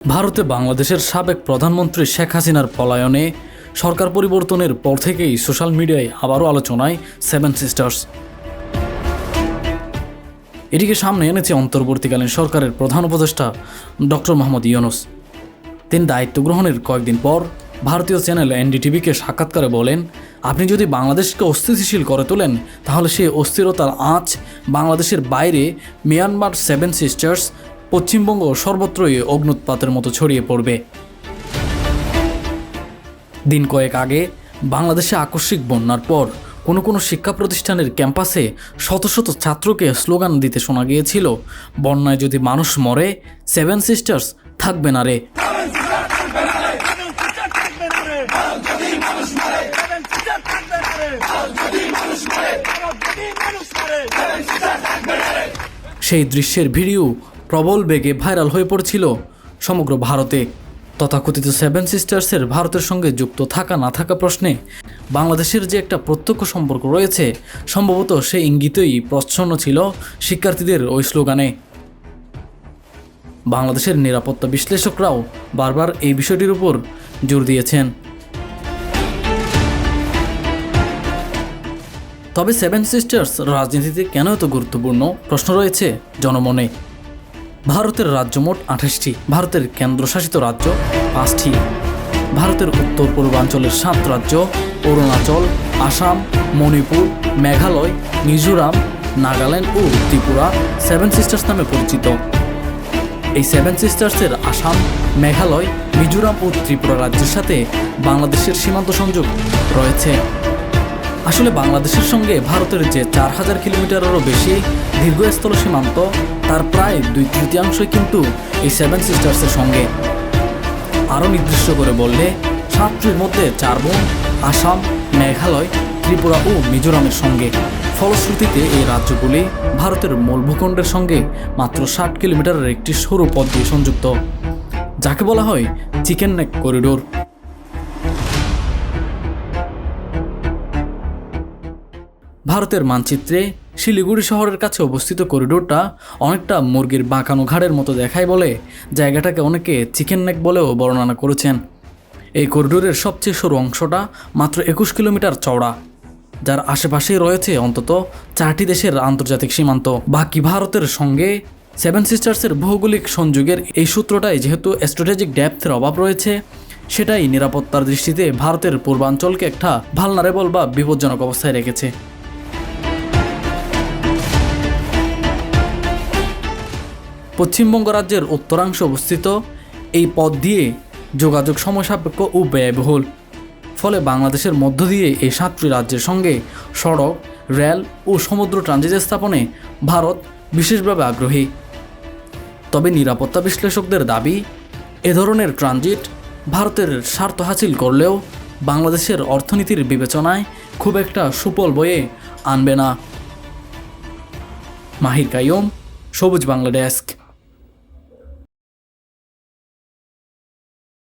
ভারতে বাংলাদেশের সাবেক প্রধানমন্ত্রী শেখ হাসিনার পলায়নে সরকার পরিবর্তনের পর থেকেই সোশ্যাল মিডিয়ায় আবারও আলোচনায় সেভেন সিস্টার্স। এটিকে সামনে এনেছে অন্তর্বর্তীকালীন সরকারের প্রধান উপদেষ্টা ডক্টর মোহাম্মদ ইউনুস। তিনি দায়িত্ব গ্রহণের কয়েকদিন পর ভারতীয় চ্যানেল এনডিটিভিকে সাক্ষাৎকারে বলেন, আপনি যদি বাংলাদেশকে অস্থিতিশীল করে তোলেন, তাহলে সেই অস্থিরতার আঁচ বাংলাদেশের বাইরে মিয়ানমার সেভেন সিস্টার্স পশ্চিমবঙ্গ সর্বত্রই অগ্নুৎপাতের মতো ছড়িয়ে পড়বে। দিন কয়েক আগে বাংলাদেশে আকস্মিক বন্যার পর কোনো কোনো শিক্ষা প্রতিষ্ঠানের ক্যাম্পাসে শত শত ছাত্রকে স্লোগান দিতে শোনা গিয়েছিল, বন্যায় যদি মানুষ মরে, সেভেন সিস্টার্স থাকবে না রে। সেই দৃশ্যের ভিডিও প্রবল বেগে ভাইরাল হয়ে পড়ছিল সমগ্র ভারতে। তথাকথিত সেভেন সিস্টার্সের ভারতের সঙ্গে যুক্ত থাকা না থাকা প্রশ্নে বাংলাদেশের যে একটা প্রত্যক্ষ সম্পর্ক রয়েছে, সম্ভবত সেই ইঙ্গিতই প্রচ্ছন্ন ছিল শিক্ষার্থীদের ওই স্লোগানে। বাংলাদেশের নিরাপত্তা বিশ্লেষকরাও বারবার এই বিষয়টির উপর জোর দিয়েছেন। তবে সেভেন সিস্টার্স রাজনীতিতে কেন এত গুরুত্বপূর্ণ প্রশ্ন রয়েছে জনমনে? ভারতের রাজ্য মোট আঠাশটি, ভারতের কেন্দ্রশাসিত রাজ্য পাঁচটি। ভারতের উত্তর পূর্বাঞ্চলের সাত রাজ্য, অরুণাচল, আসাম, মণিপুর, মেঘালয়, মিজোরাম, নাগাল্যান্ড ও ত্রিপুরা সেভেন সিস্টার্স নামে পরিচিত। এই সেভেন সিস্টার্সের আসাম, মেঘালয়, মিজোরাম ও ত্রিপুরা রাজ্যের সাথে বাংলাদেশের সীমান্ত সংযোগ রয়েছে। আসলে বাংলাদেশের সঙ্গে ভারতের যে চার হাজার কিলোমিটারেরও বেশি দীর্ঘস্থল সীমান্ত, তার প্রায় দুই তৃতীয়াংশই কিন্তু এই সেভেন সিস্টার্সের সঙ্গে। আরও নির্দিষ্ট করে বললে, সাতটির মধ্যে চার বোন আসাম, মেঘালয়, ত্রিপুরা ও মিজোরামের সঙ্গে। ফলশ্রুতিতে এই রাজ্যগুলি ভারতের মূল ভূখণ্ডের সঙ্গে মাত্র ষাট কিলোমিটারের একটি সরু পথ দিয়ে সংযুক্ত। যাকে বলা হয় চিকেন নেক করিডোর। ভারতের মানচিত্রে শিলিগুড়ি শহরের কাছে অবস্থিত করিডোরটা অনেকটা মুরগির বাঁকানো ঘাড়ের মতো দেখায় বলে জায়গাটাকে অনেকে চিকেন নেক বলেও বর্ণনা করেছেন। এই করিডোরের সবচেয়ে সরু অংশটা মাত্র একুশ কিলোমিটার চওড়া, যার আশেপাশেই রয়েছে অন্তত চারটি দেশের আন্তর্জাতিক সীমান্ত। বাকি ভারতের সঙ্গে সেভেন সিস্টার্সের ভৌগোলিক সংযোগের এই সূত্রটাই যেহেতু স্ট্র্যাটেজিক ডেপথের অভাব রয়েছে, সেটাই নিরাপত্তার দৃষ্টিতে ভারতের পূর্বাঞ্চলকে একটা ভালনারেবল বা বিপজ্জনক অবস্থায় রেখেছে। পশ্চিমবঙ্গ রাজ্যের উত্তরাংশে অবস্থিত এই পথ দিয়ে যোগাযোগ সময়সাপেক্ষ ও ব্যয়বহুল। ফলে বাংলাদেশের মধ্য দিয়ে এই সাতটি রাজ্যের সঙ্গে সড়ক, রেল ও সমুদ্র ট্রানজিট স্থাপনে ভারত বিশেষভাবে আগ্রহী। তবে নিরাপত্তা বিশ্লেষকদের দাবি, এ ধরনের ট্রানজিট ভারতের স্বার্থ হাসিল করলেও বাংলাদেশের অর্থনীতির বিবেচনায় খুব একটা সুফল বয়ে আনবে না। মাহির কাইয়ম, সবুজ বাংলা ডেস্ক